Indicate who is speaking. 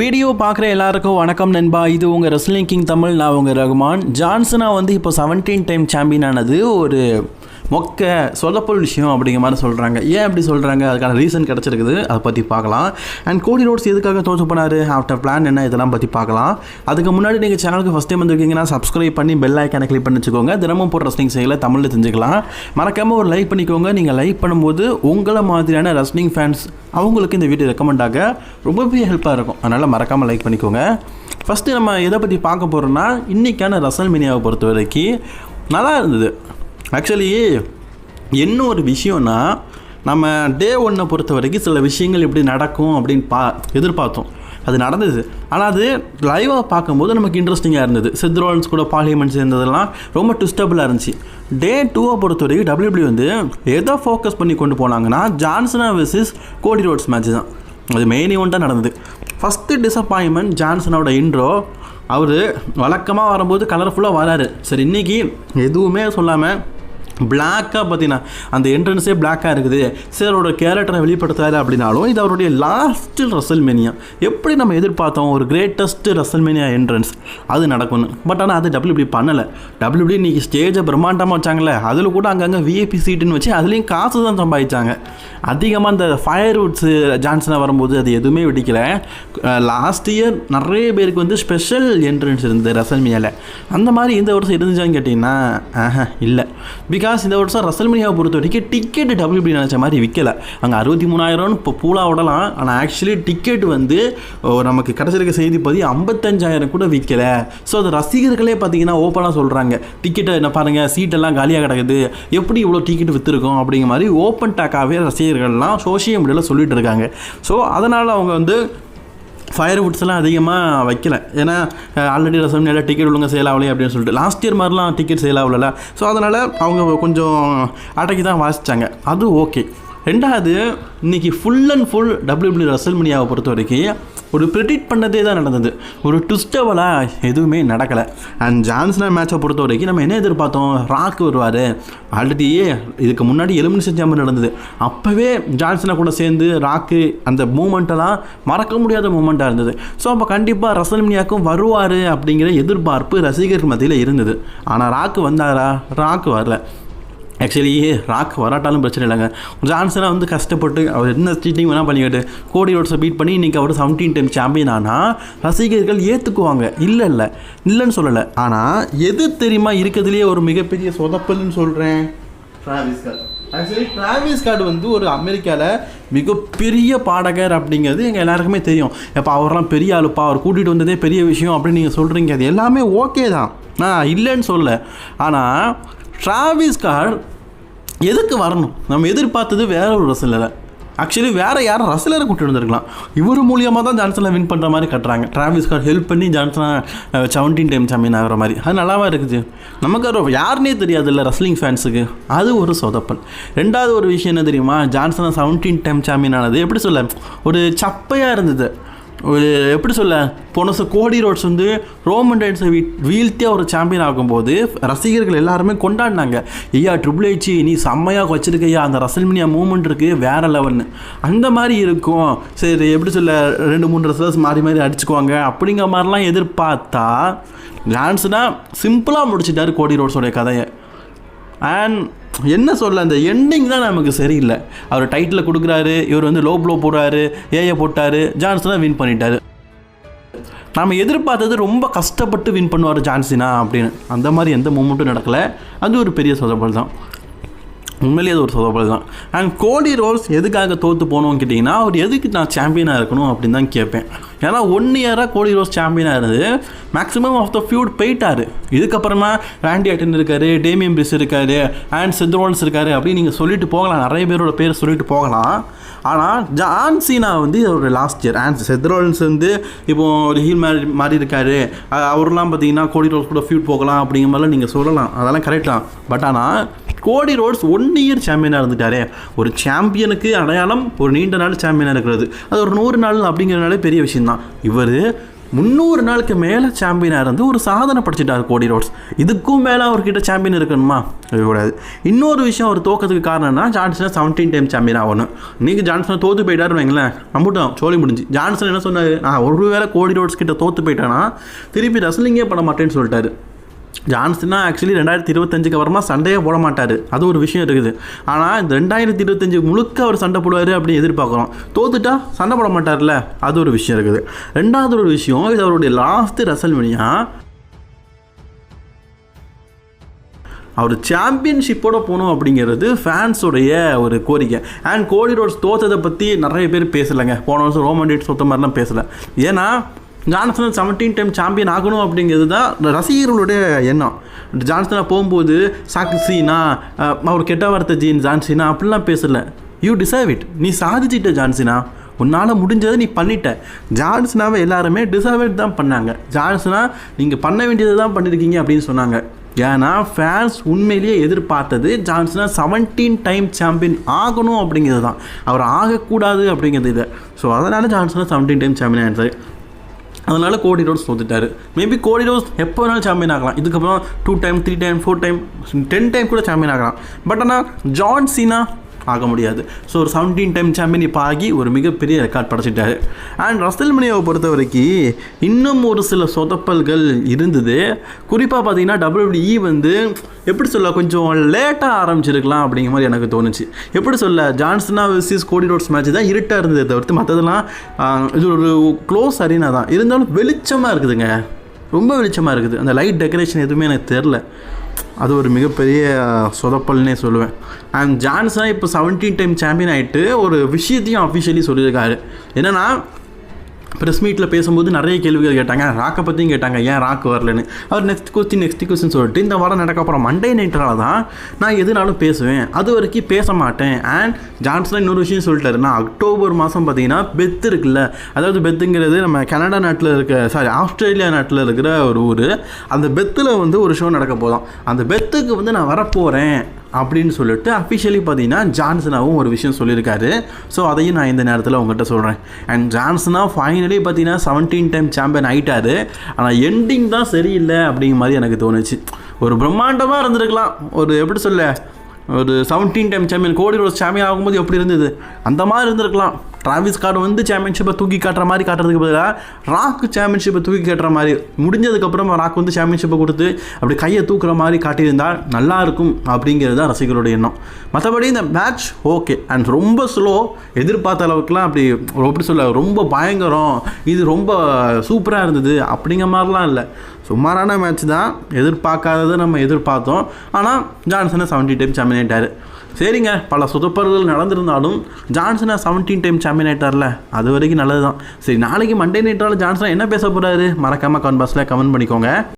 Speaker 1: Video பார்க்குற எல்லாருக்கும் வணக்கம் நண்பா. இது உங்கள் ரெஸ்லிங் கிங் தமிழ் நான் உங்கள் ரகுமான். ஜான்சனா வந்து இப்போ 17 டைம் சாம்பியன் ஆனது. ஒரு மொக்க சொல்லப்போல் விஷயம் அப்படிங்கிற மாதிரி சொல்கிறாங்க ஏன் அப்படி சொல்கிறாங்க அதுக்கான ரீசன் கிடச்சிருக்குது. அதை பற்றி பார்க்கலாம். அண்ட் கோடி ரோட்ஸ் எதுக்காக தோற்று போனார்? ஆஃப்டர் பிளான் என்ன? இதெல்லாம் பற்றி பார்க்கலாம். அதுக்கு முன்னாடி நீங்கள் சேனலுக்கு ஃபஸ்ட் டைம் வந்துருக்கீங்கன்னா சப்ஸ்கிரைப் பண்ணி பெல் ஐக்கானை கிளிக் பண்ணி வச்சுக்கோங்க. தினமும் போடுற ரஸ்னிங் செய்யல தமிழில் தெரிஞ்சுக்கலாம். மறக்காமல் ஒரு லைக் பண்ணிக்கோங்க. நீங்கள் லைக் பண்ணும்போது உங்களை மாதிரியான ரஸ்னிங் ஃபேன்ஸ் அவங்களுக்கு இந்த வீடியோ ரெக்கமெண்ட் ஆக ரொம்பவே ஹெல்ப்பாக இருக்கும். அதனால் மறக்காமல் லைக் பண்ணிக்கோங்க. ஃபஸ்ட்டு நம்ம எதை பற்றி பார்க்க போகிறோம்னா இன்றைக்கான ரசல் மினியாவை பொறுத்த வரைக்கும் நல்லா இருந்தது. ஆக்சுவலி என்ன ஒரு விஷயம்னா நம்ம டே ஒன்னை பொறுத்த வரைக்கும் சில விஷயங்கள் இப்படி நடக்கும் அப்படின்னு பா எதிர்பார்த்தோம். அது நடந்தது. ஆனால் அது லைவாக பார்க்கும்போது நமக்கு இன்ட்ரெஸ்டிங்காக இருந்தது. சித்ரோன்ஸ் கூட பார்லிமெண்ட் சேர்ந்ததெல்லாம் ரொம்ப ட்விஸ்டபுளாக இருந்துச்சு. டே டூவை பொறுத்த வரைக்கும் டபிள்யூபிள்யூ வந்து எதை ஃபோக்கஸ் பண்ணி கொண்டு போனாங்கன்னா ஜான்சனா வெர்சஸ் கோடி ரோட்ஸ் மேட்ச் தான். அது மெயின் ஈவெண்ட்டாக நடந்தது. ஃபஸ்ட்டு டிசப்பாயின்மெண்ட் ஜான்சனோட இன்ட்ரோ அவர் வழக்கமாக வரும்போது கலர்ஃபுல்லாக வராரு. சரி இன்றைக்கி எதுவுமே சொல்லாமல் பிளாக்காக பார்த்தீங்கன்னா அந்த என்ட்ரன்ஸே பிளாக்காக இருக்குது. சிலரோட கேரக்டரை வெளிப்படுத்துறாரு அப்படின்னாலும் இது அவருடைய லாஸ்ட்டு ரசல்மேனியா எப்படி நம்ம எதிர்பார்த்தோம்? ஒரு கிரேட்டஸ்ட்டு ரசல்மேனியா என்ட்ரன்ஸ் அது நடக்கும்னு. பட் ஆனால் அது டபிள்யூபி பண்ணலை. டபிள்யூபி இன்றைக்கி ஸ்டேஜை பிரம்மாண்டமாக வச்சாங்களே அதில் கூட அங்கங்கே விஏபி சீட்டுன்னு வச்சு அதுலேயும் காசு தான் சம்பாதிச்சாங்க. அதிகமாக அந்த ஃபயர் வுட்ஸு ஜான்சனாக வரும்போது அது எதுவுமே வெடிக்கலை. லாஸ்ட் இயர் நிறைய பேருக்கு வந்து ஸ்பெஷல் என்ட்ரன்ஸ் இருந்தது ரசல்மியாவில் அந்த மாதிரி இந்த வருஷம் இருந்துச்சான்னு கேட்டிங்கன்னா ஆஹா இல்லை. பிகாஸ் இந்த வருஷம் ரசல்மனியாவை பொறுத்த வரைக்கும் டிக்கெட் டபிள்யூபி நினச்ச மாதிரி விற்கல அங்கே அறுபத்தி மூணாயிரம்னு இப்போ பூலாக விடலாம். ஆனால் ஆக்சுவலி டிக்கெட் வந்து நமக்கு கிடச்சிருக்க செய்தி பதி ஐம்பத்தஞ்சாயிரம் கூட விற்கலை ஸோ அது ரசிகர்களே பார்த்தீங்கன்னா ஓப்பனாக சொல்கிறாங்க டிக்கெட்டை என்ன பாருங்கள் சீட்டெல்லாம் காலியாக கிடக்குது. எப்படி இவ்வளோ டிக்கெட் விற்றுருக்கோம் அப்படிங்கிற மாதிரி ஓப்பன் டாக்காகவே ரசிகர்கள்லாம் சோஷியல் மீடியாவில் சொல்லிட்டு இருக்காங்க. ஸோ அதனால் அவங்க வந்து ஃபயர் வுட்ஸ்லாம் அதிகமாக வைக்கல. ஏன்னா ஆல்ரெடி ரசம் நிறைய டிக்கெட் ஒழுங்காக சேல் ஆகலையே அப்படின்னு சொல்லிட்டு. லாஸ்ட் இயர் மாதிரிலாம் டிக்கெட் சேல் ஆகல ஸோ அதனால் அவங்க கொஞ்சம் அடக்கி தான் வாசித்தாங்க அது ஓகே ரெண்டாவது இன்னைக்கு full and full W W Russell மணியாவை பொறுத்த வரைக்கும் ஒரு ப்ரிடிக்ட் பண்ணதே தான் நடந்தது. ஒரு ட்விஸ்டபலாக எதுவுமே நடக்கலை. அண்ட் ஜான்சனா மேட்சை பொறுத்த வரைக்கும் நம்ம என்ன எதிர்பார்த்தோம் ராக் வருவார். ஆல்ரெடி இதுக்கு முன்னாடி எலிமினேஷன் சாம்பர் நடந்தது. அப்போவே ஜான்சனா கூட சேர்ந்து ராக்கு அந்த மூமெண்ட்டெல்லாம் மறக்க முடியாத மூமெண்ட்டாக இருந்தது. ஸோ அப்போ கண்டிப்பாக ரசல்மினியாக்கும் வருவார் அப்படிங்கிற எதிர்பார்ப்பு ரசிகர்கள் மத்தியில் இருந்தது. ஆனால் ராக்கு வந்தாரா? ராக்கு வரல. ஆக்சுவலி ராக் வராட்டாலும் பிரச்சனை இல்லைங்க. ஜான்சனாக வந்து கஷ்டப்பட்டு அவர் என்ன சீட்டிங் வேணால் பண்ணிக்கிட்டு கோடி ரோட்ஸை பீட் பண்ணி இன்றைக்கி அவர் செவன்டீன் டைம் சாம்பியன் ஆனால் ரசிகர்கள் ஏற்றுக்குவாங்க இல்லை இல்லை. இல்லைன்னு சொல்லலை. ஆனால் எது தெரியுமா இருக்கிறதுலேயே ஒரு மிகப்பெரிய சொதப்பல்னு சொல்கிறேன் Travis card actually Travis card வந்து ஒரு அமெரிக்காவில் மிகப்பெரிய பாடகர் அப்படிங்கிறது எங்கள் எல்லாருக்குமே தெரியும். இப்போ அவரெல்லாம் பெரிய ஆளுப்பா அவர் கூட்டிகிட்டு வந்ததே பெரிய விஷயம் அப்படின்னு நீங்கள் சொல்கிறீங்க அது எல்லாமே ஓகே தான். நான் இல்லைன்னு சொல்ல ஆனால் டிராவிஸ் கார்டு எதுக்கு வரணும்? நம்ம எதிர்பார்த்தது வேற ஒரு ரசலரை. ஆக்சுவலி வேற யாரும் ரசலரை கூப்பிட்டு வந்திருக்கலாம். இவர் மூலியமாக தான் ஜான்சனை வின் பண்ணுற மாதிரி கட்டுறாங்க. டிராவிஸ் கார் ஹெல்ப் பண்ணி ஜான்சனை செவன்டீன் டைம் சாம்பியன் ஆகிற மாதிரி. அது நல்லாவா இருக்குது? நமக்கு அது யாருனே தெரியாதுல்ல ரஸ்லிங் ஃபேன்ஸுக்கு அது ஒரு சொதப்பல். ரெண்டாவது ஒரு விஷயம் என்ன தெரியுமா? ஜான்சனை செவன்டீன் டைம் சாம்பியன் ஆனது. எப்படி சொல்ல? ஒரு சப்பையாக இருந்தது. ஒரு எப்படி சொல்ல போன வருஷம் கோடி ரோட்ஸ் வந்து ரோமன் ரைட்ஸை வீ வீழ்த்தியாக ஒரு சாம்பியன் ஆகும்போது ரசிகர்கள் எல்லாருமே கொண்டாடினாங்க. ஐயா ட்ரிபிள் ஹெச் நீ செம்மையாக வச்சிருக்கையா அந்த ரசல்மினியா மூமெண்ட் இருக்குது வேற லெவல்னு அந்த மாதிரி இருக்கும். சரி எப்படி சொல்ல ரெண்டு மூணு ரெஸ்லர்ஸ் மாறி மாறி அடிச்சுக்குவாங்க. அப்படிங்கிற மாதிரிலாம் எதிர்பார்த்தா டான்ஸ்னா சிம்பிளாக முடிச்சிட்டார் கோடி ரோட்ஸோடைய கதையை. அண்ட் என்ன சொல்ல அந்த எண்டிங் தான் நமக்கு சரியில்லை. அவர் டைட்டில் கொடுக்குறாரு இவர் வந்து லோ ப்ளோ போடுறாரு ஏஏ போட்டார் ஜான்சனாக வின் பண்ணிட்டாரு. நாம் எதிர்பார்த்தது ரொம்ப கஷ்டப்பட்டு வின் பண்ணுவார் ஜான்சினா அப்படின்னு. அந்த மாதிரி எந்த மூமெண்ட்டும் நடக்கலை. அது ஒரு பெரிய சொதப்பல் தான். உண்மையிலேயே அது ஒரு சொதப்பல் தான். அண்ட் கோடி ரோல்ஸ் எதுக்காக தோற்று போனோம்னு கேட்டிங்கன்னா அவர் எதுக்கு நான் சாம்பியனாக இருக்கணும் அப்படின்னு தான் கேட்பேன். ஏன்னா ஒன் இயராக கோடி ரோஸ் சாம்பியனாக இருந்தது மேக்ஸிமம் ஆஃப் த ஃபியூட் போயிட்டார். இதுக்கப்புறமா ராண்டி அட்டன் இருக்காரு டேமியம் பிரிஸ் இருக்காரு அண்ட் சித்ரோல்ஸ் இருக்காரு அப்படின்னு நீங்கள் சொல்லிட்டு போகலாம். நிறைய பேரோட பேர் சொல்லிட்டு போகலாம். ஆனால் ஜான் சீனா வந்து ஒரு லாஸ்ட் இயர் அண்ட் செத்ரோல்ஸ் வந்து இப்போ ஒரு ஹீல் மாதிரி மாதிரி இருக்காரு. அவரெல்லாம் அவர்லாம் பார்த்தீங்கன்னா கோடி ரோல்ஸ் கூட ஃபியூட் போகலாம் அப்படிங்கிற மாதிரிலாம் நீங்கள் சொல்லலாம். அதெல்லாம் கரெக்ட் தான். பட் ஆனால் கோடி ரோட்ஸ் ஒன் இயர் சாம்பியனாக இருந்துட்டாரே. ஒரு சாம்பியனுக்கு அடையாளம் ஒரு நீண்ட நாள் சாம்பியனாக இருக்கிறது. அது ஒரு நூறு நாள் அப்படிங்கிறனாலே பெரிய விஷயம்தான். இவர் முந்நூறு நாளுக்கு மேலே சாம்பியனாக இருந்து ஒரு சாதனை படிச்சிட்டார் கோடி ரோட்ஸ். இதுக்கும் மேலே அவர்கிட்ட சாம்பியன் இருக்கணுமா? கூடாது இன்னொரு விஷயம் அவர் தோக்கத்துக்கு காரணம்னா ஜான்சனை செவன்டீன் டைம் சாம்பியன் ஆகணும். நீங்கள் ஜான்சனை தோற்று போயிட்டாருன்னு வைங்களேன். நம்பிட்டோம் சோழி முடிஞ்சு. ஜான்சன் என்ன சொன்னார்? நான் ஒரு வேளை கோடி ரோட்ஸ் கிட்ட தோற்று போயிட்டேன்னா திருப்பி ரசலிங்கே பண்ண மாட்டேன்னு சொல்லிட்டாரு. ஜான்சனா ஆக்சுவலி ரெண்டாயிரத்தி இருபத்தஞ்சுக்கு அப்புறமா சண்டையே போட மாட்டார். அது ஒரு விஷயம் இருக்குது. ஆனால் இந்த ரெண்டாயிரத்தி இருபத்தஞ்சு முழுக்க அவர் சண்டை போடுவார் அப்படின்னு எதிர்பார்க்குறோம். தோத்துட்டா சண்டை போட மாட்டார்ல அது ஒரு விஷயம் இருக்குது. ரெண்டாவது ஒரு விஷயம் இது அவருடைய லாஸ்ட்டு ரசல்மனியா அவர் சாம்பியன்ஷிப்போட போகணும் அப்படிங்கிறது ஃபேன்ஸுடைய ஒரு கோரிக்கை. அண்ட் கோடி ரோட்ஸ் தோத்ததை பற்றி நிறைய பேர் பேசலைங்க. போன வருஷம் ரோமன் டேட் சொத்த மாதிரிலாம் பேசலை. ஏன்னா ஜான்சன் செவன்டீன் டைம் சாம்பியன் ஆகணும் அப்படிங்கிறது தான் ரசிகர்களுடைய எண்ணம். ஜான்சனா போகும்போது சாக்சினா அவர் கெட்ட வார்த்தை ஜீன் ஜான்சினா அப்படிலாம் பேசலை. யூ டிசர்வ் இட் நீ சாதிச்சிட்ட ஜான்சினா உன்னால் முடிஞ்சதை நீ பண்ணிட்ட. ஜான்சனாவை எல்லாருமே டிசர்வேட் தான் பண்ணாங்க. ஜான்சனா நீங்கள் பண்ண வேண்டியதை தான் பண்ணியிருக்கீங்க அப்படின்னு சொன்னாங்க. ஏன்னா ஃபேன்ஸ் உண்மையிலேயே எதிர்பார்த்தது ஜான்சனா செவன்டீன் டைம் சாம்பியன் ஆகணும் அப்படிங்கிறது தான். அவர் ஆகக்கூடாது அப்படிங்கிறது இது. ஸோ அதனால் ஜான்சனா செவன்டீன் டைம் சாம்பியன் ஆயிடுச்சு. அதனால் கோடி ரோட்ஸ் தோத்துட்டார். மேபி கோடி ரோட்ஸ் எப்போ வேணாலும் சாம்பியன் ஆகலாம். இதுக்கப்புறம் two time three time four time ten time கூட சாம்பியன் ஆகலாம். பட் ஆனால் ஜான் சீனா ஆக முடியாது. ஸோ ஒரு செவன்டீன் டைம் சாம்பியன் இப்போ ஆகி ஒரு மிகப்பெரிய ரெக்கார்ட் படைச்சிட்டாரு. அண்ட் ரசல் மணியாவை பொறுத்த வரைக்கும் இன்னும் ஒரு சில சொதப்பல்கள் இருந்தது. குறிப்பாக பார்த்தீங்கன்னா டபிள்யூபிஇ வந்து எப்படி சொல்ல கொஞ்சம் லேட்டாக ஆரம்பிச்சிருக்கலாம் அப்படிங்கிற மாதிரி எனக்கு தோணுச்சு. எப்படி சொல்ல ஜான்சனா விசிஸ் கோடி ரோட்ஸ் மேட்ச் தான் இருட்டாக இருந்ததை தவிர்த்து மற்றதெல்லாம் இது ஒரு க்ளோஸ் அரினா தான். இருந்தாலும் வெளிச்சமாக இருக்குதுங்க. ரொம்ப வெளிச்சமாக இருக்குது. அந்த லைட் டெக்கரேஷன் எதுவுமே எனக்கு தெரில அது ஒரு மிகப்பெரிய சொதப்பல்னே சொல்லுவேன். அண்ட் ஜான்சன் இப்போ செவன்டீன் டைம் சாம்பியன் ஆகிட்டு ஒரு விஷயத்தையும் அஃபிஷியலி சொல்லியிருக்காரு. என்னென்னா ப்ரெஸ் மீட்டில் பேசும்போது நிறைய கேள்விகள் கேட்டாங்க. ராக்கை பற்றியும் கேட்டாங்க. ஏன் ராக் வரலன்னு? அவர் நெக்ஸ்ட் கொஸ்டின் நெக்ஸ்ட் கொஸ்டின் சொல்லிட்டு இந்த வாரம் நடக்க அப்புறம் மண்டே நைட்டால தான் நான் எதுனாலும் பேசுவேன். அது வரைக்கும் பேச மாட்டேன். அண்ட் ஜான்சன் இன்னொரு விஷயம் சொல்லிட்டாரு. நான் அக்டோபர் மாதம் பார்த்தீங்கன்னா பெத் இருக்குல்ல. அதாவது பெத்துங்கிறது நம்ம கனடா நாட்டில் இருக்க சாரி ஆஸ்திரேலியா நாட்டில் இருக்கிற ஒரு ஊர். அந்த பெத்தில் வந்து ஒரு ஷோ நடக்க போதும் அந்த பெத்துக்கு வந்து நான் வரப்போகிறேன் அப்படின்னு சொல்லிட்டு அஃபிஷியலி பார்த்தீங்கன்னா ஜான்சனாவும் ஒரு விஷயம் சொல்லியிருக்காரு. ஸோ அதையும் நான் இந்த நேரத்தில் உங்கள்கிட்ட சொல்கிறேன் அண்ட் ஜான்சனா ஃபைனலி பார்த்தீங்கன்னா செவன்டீன் டைம் சாம்பியன் ஆகிட்டாரு ஆனால் எண்டிங் தான் சரியில்லை அப்படிங்கிற மாதிரி எனக்கு தோணுச்சு. ஒரு பிரம்மாண்டமாக இருந்திருக்கலாம். ஒரு எப்படி சொல்ல? ஒரு seventeen time champion Cody Rhodes champion ஆகும்போது எப்படி இருந்தது? அந்த மாதிரி இருந்திருக்கலாம். டிராவிஸ் கார்டு வந்து சாம்பியன்ஷிப்பை தூக்கி காட்டுற மாதிரி காட்டுறதுக்கு பதிலாக ராக் சாம்பியன்ஷிப்பை தூக்கி காட்டுற மாதிரி முடிஞ்சதுக்கப்புறம் ராக் வந்து சாம்பியன்ஷிப்பை கொடுத்து அப்படி கையை தூக்குற மாதிரி காட்டியிருந்தால் நல்லா இருக்கும் அப்படிங்கிறது தான் ரசிகரோட எண்ணம். மற்றபடி இந்த மேட்ச் ஓகே அண்ட் ரொம்ப ஸ்லோ எதிர்பார்த்த அளவுக்குலாம் அப்படி எப்படி சொல்ல ரொம்ப பயங்கரம் இது ரொம்ப சூப்பராக இருந்தது அப்படிங்கிற மாதிரிலாம் இல்லை. சுமாரான மேட்ச் தான் எதிர்பார்க்காததை நம்ம எதிர்பார்த்தோம். ஆனால் ஜான்சனை செவன்டி டைம் சாம்பியன் சரிங்க பல சுதப்பர்கள் நடந்திருந்தாலும் ஜான்சனா செவன்டீன் டைம் சாம்பியன் ஆகிட்டார்ல அது வரைக்கும் நல்லது தான் சரி நாளைக்கு மண்டே நைட்டால் ஜான்சனா என்ன பேச போகிறாரு மறக்காமல் கமெண்ட் பாக்ஸில் கமெண்ட் பண்ணிக்கோங்க.